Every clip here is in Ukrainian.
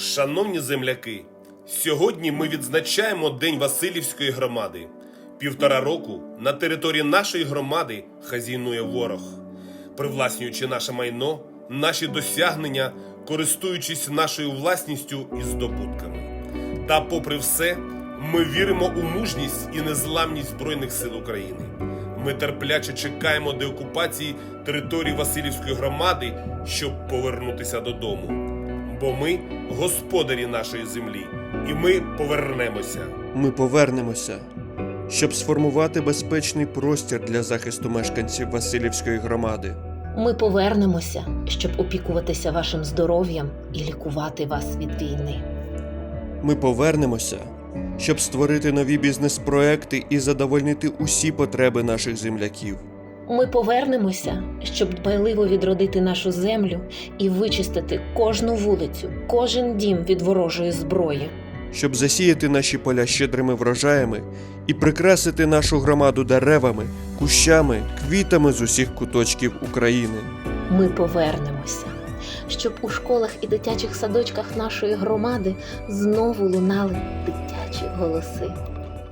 Шановні земляки, сьогодні ми відзначаємо День Васильівської громади. Півтора року на території нашої громади хазійнує ворог, привласнюючи наше майно, наші досягнення, користуючись нашою власністю і здобутками. Та, попри все, ми віримо у мужність і незламність Збройних сил України. Ми терпляче чекаємо деокупації території Васильівської громади, щоб повернутися додому. Бо ми господарі нашої землі, і ми повернемося. Ми повернемося, щоб сформувати безпечний простір для захисту мешканців Васильівської громади. Ми повернемося, щоб опікуватися вашим здоров'ям і лікувати вас від війни. Ми повернемося, щоб створити нові бізнес-проекти і задовольнити усі потреби наших земляків. Ми повернемося, щоб дбайливо відродити нашу землю і вичистити кожну вулицю, кожен дім від ворожої зброї. щоб засіяти наші поля щедрими врожаями і прикрасити нашу громаду деревами, кущами, квітами з усіх куточків України. Ми повернемося, щоб у школах і дитячих садочках нашої громади знову лунали дитячі голоси.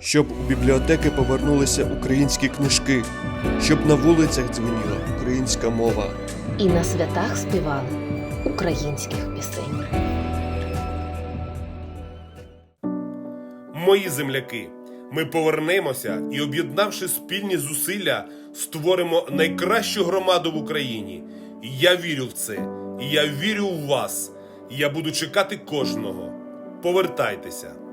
Щоб у бібліотеки повернулися українські книжки, щоб на вулицях дзвеніла українська мова. І на святах співали українських пісень. Мої земляки, ми повернемося і, об'єднавши спільні зусилля, створимо найкращу громаду в Україні. Я вірю в це, і я вірю в вас. Я буду чекати кожного. Повертайтеся.